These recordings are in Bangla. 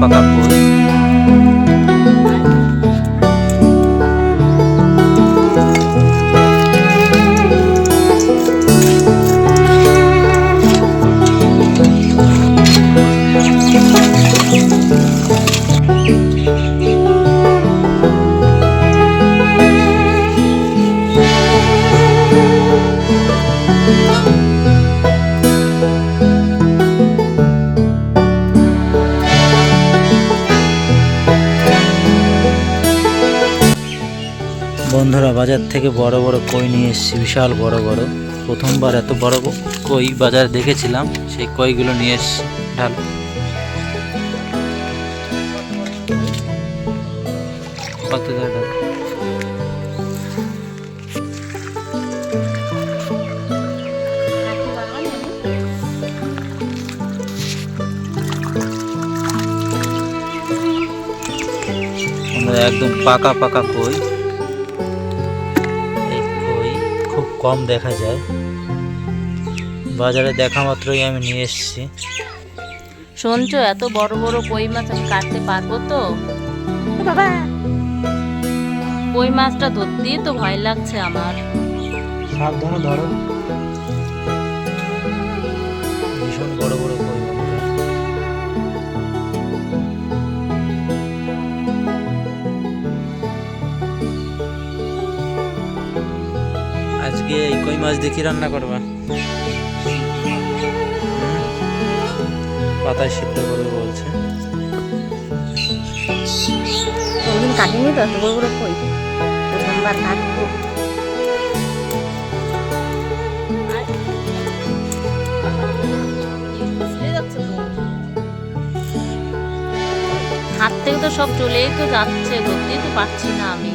পাকা বাজার থেকে বড় বড় কই নিয়ে এসেছি, বিশাল বড় বড়। প্রথমবার এত বড় কই বাজার দেখেছিলাম, সেই কইগুলো নিয়ে এসেছি ঢাল একদম পাকা পাকা কই। কম দেখা যায়। বাজারে দেখা মাত্রই আমি নিয়ে এসেছি। শুনছো এত বড় বড় কই মাছ আমি কাটতে পারব তো? কই মাছটা ধরতেই তো ভয় লাগছে আমার। সাবধানে ধরো। ভীষণ বড় বড় আজকে এই কই মাছ কি রান্না করবা? পাতায় সিদ্ধ করবে বলছে। কোনদিন কাটিনি তো এত বড় বড় কই? প্রথমবার কাটবো। হাত থেকে তো সব চলেই তো যাচ্ছে ধরতেই তো পারছি না আমি।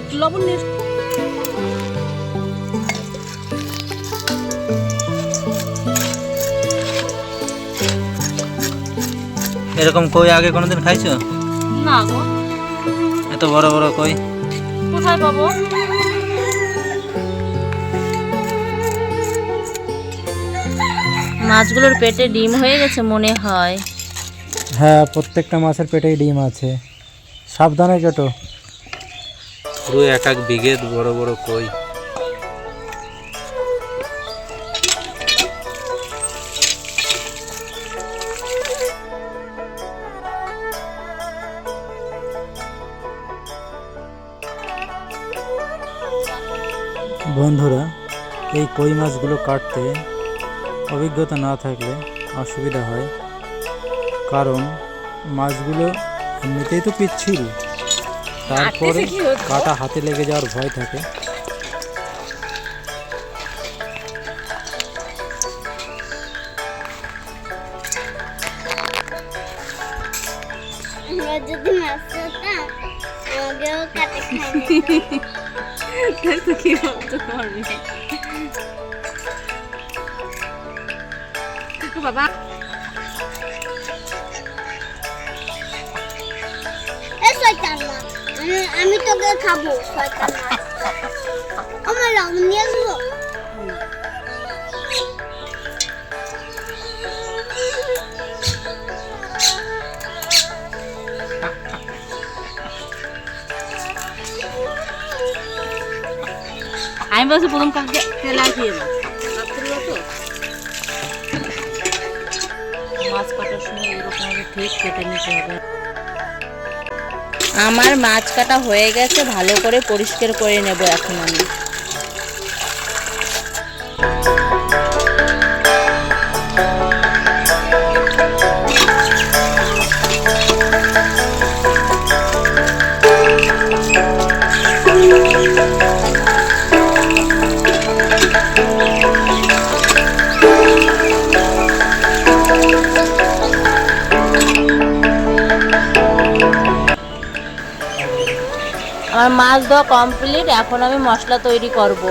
একটু লবণ নিয়ে এরকম কই আগে কোনোদিন খাইছো? না গো। এত বড় বড় কই? কোথায় পাবো? মাছগুলোর পেটে ডিম হয়ে গেছে মনে হয়। হ্যাঁ প্রত্যেকটা মাছের পেটেই ডিম আছে। সাবধানে কেটো পুরো এক এক বিঘে বড় বড় কই? বন্ধুরা এই কই মাছগুলো কাটতে অভিজ্ঞতা না থাকলে অসুবিধা হয়। কারণ মাছগুলো এমনিতেই তো পিচ্ছিল। তারপরে কাটা হাতে লেগে যাওয়ার ভয় থাকে। আমরা যদি মাছ আমাকেও কাটে খাই কি বলতে বাবা। এ শয়তান মাছ আমি তোকে খাব আমার লবণ নিয়ে আমি বলছি প্রথম কাকে তেলা দিয়ে মাছ আমার মাছ কাটা হয়ে গেছে, ভালো করে পরিষ্কার করে নেব এখন আমি। আমার মাছ ধোয়া কমপ্লিট এখন আমি মশলা তৈরি করব।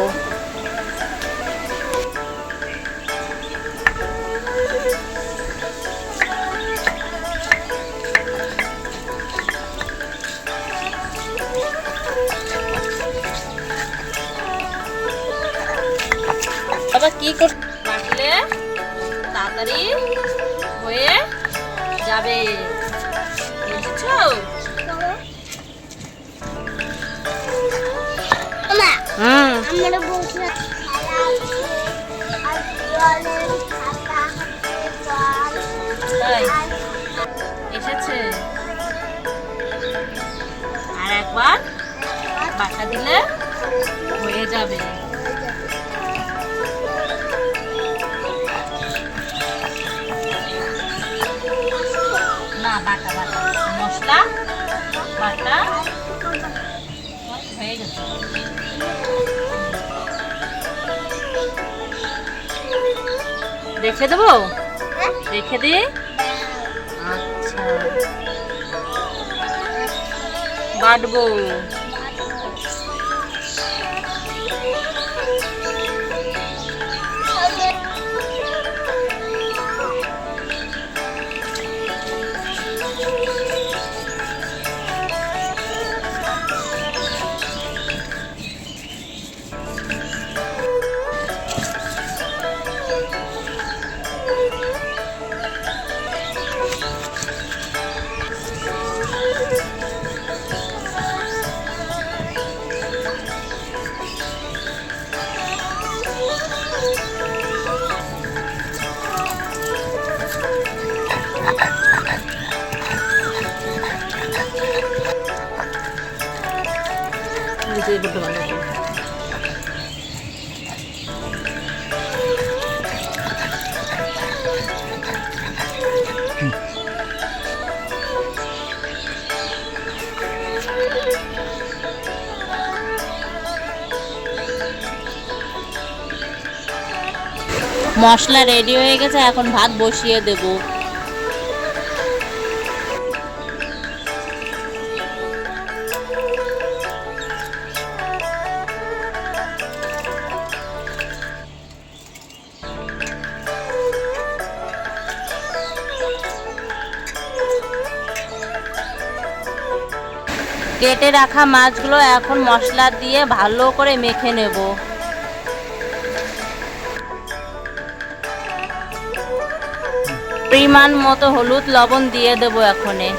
বাবা, কি কর কাটলে তাড়াতাড়ি হয়ে যাবে। বুঝছ? হুম আমরা বসে এসেছে। আর একবার বাসা দিলে হয়ে যাবে। না, বাটা বাটা। মশলা, বাটা। হয়ে গেছে। রেখে দেবো? রেখে দিই আচ্ছা। বাটবো। নিজে করতে পারব। মশলা রেডি হয়ে গেছে এখন ভাত বসিয়ে দেব। কেটে রাখা মাছগুলো এখন মশলা দিয়ে ভালো করে মেখে নেব। পরিমাণ মতো হলুদ লবণ দিয়ে দেবো এখনে।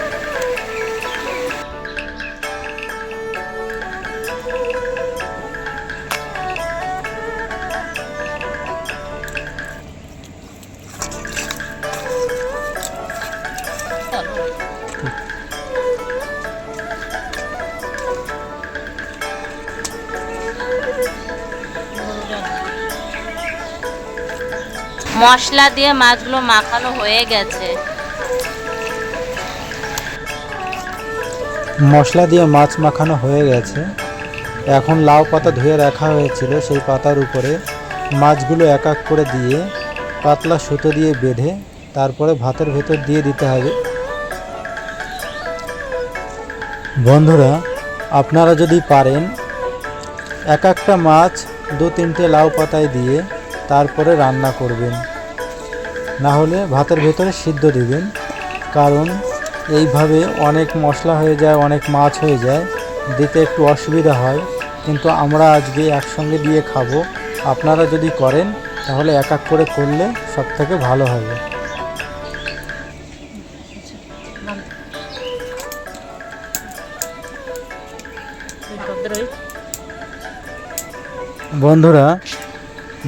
মশলা দিয়ে মাছগুলো মাখানো হয়ে গেছে। মশলা দিয়ে মাছ মাখানো হয়ে গেছে। এখন লাউ পাতা ধুয়ে রাখা হয়েছিল সেই পাতার উপরে। মাছগুলো এক এক করে দিয়ে পাতলা সুতো দিয়ে বেঁধে তারপরে ভাতের ভেতর দিয়ে দিতে হবে। বন্ধুরা, আপনারা যদি পারেন, এক একটা মাছ দু তিনটে লাউ পাতায় দিয়ে তারপরে রান্না করবেন। না হলে ভাতের ভেতরে সিদ্ধ দিবেন। কারণ এইভাবে অনেক মশলা হয়ে যায় অনেক মাছ হয়ে যায়। দিতে একটু অসুবিধা হয়। কিন্তু আমরা আজকে একসঙ্গে দিয়ে খাব। আপনারা যদি করেন তাহলে এক এক করে করলে সব থেকে ভালো হবে। বন্ধুরা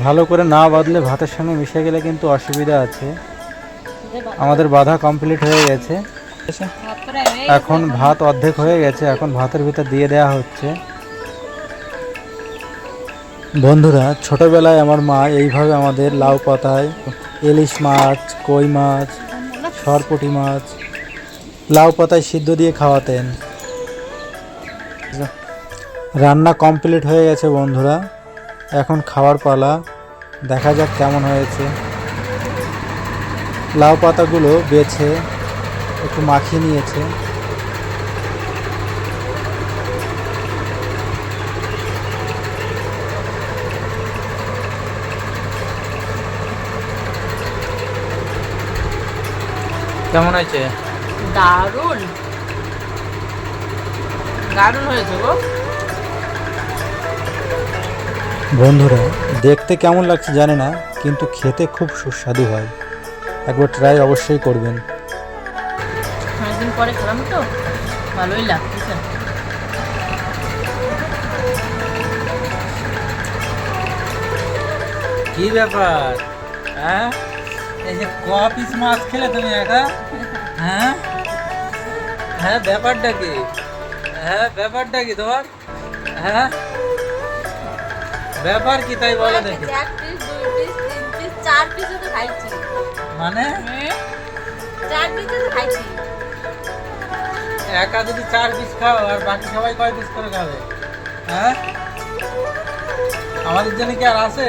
ভালো করে না বাঁধলে ভাতের সঙ্গে মিশে গেলে কিন্তু অসুবিধা আছে। আমাদের বাধা কমপ্লিট হয়ে গেছে। এখন ভাত অর্ধেক হয়ে গেছে, এখন ভাতের ভিতর দিয়ে দেওয়া হচ্ছে। বন্ধুরা, ছোটবেলায় আমার মা এইভাবে আমাদের লাউ পাতায় ইলিশ মাছ, কই মাছ, সরপুটি মাছ লাউ পাতায় সিদ্ধ দিয়ে খাওয়াতেন। রান্না কমপ্লিট হয়ে গেছে বন্ধুরা। এখন খাওয়ার পালা। দেখা যাক কেমন হয়েছে। লাউ পাতাগুলো বেছে একটু মাখিয়ে নিয়েছে। কেমন হয়েছে? দারুণ। দারুণ হয়েছে গো। বন্ধুরা দেখতে কেমন লাগছে জানি না কিন্তু খেতে খুব সুস্বাদু হয়। একবার ট্রাই অবশ্যই করবেন। অনেকদিন পরে খেলাম তো ভালোই লাগতেছে। কি ব্যাপার? হ্যাঁ? এই যে ক পিস মাছ খেলে তুমি একা? হ্যাঁ? হ্যাঁ ব্যাপারটা কি? হ্যাঁ ব্যাপারটা কি তোমার? হ্যাঁ? ব্যাপার কি তাই বলো দেখি। এক পিস দুই পিস তিন পিস চার পিস তো খাইছি। মানে? চার পিস তো খাইছি। একা যদি চার পিস খাও আর বাকি সবাই কয় পিস করে খাবে? হ্যাঁ? আমাদের জন্য কি আর আছে?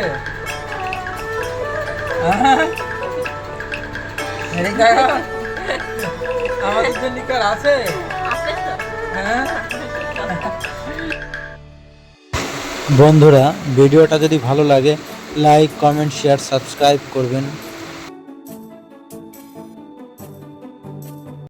হ্যাঁ? আমাদের জন্য কি আর আছে? আছে হ্যাঁ? বন্ধুরা ভিডিওটা যদি ভালো লাগে লাইক কমেন্ট শেয়ার সাবস্ক্রাইব করবেন।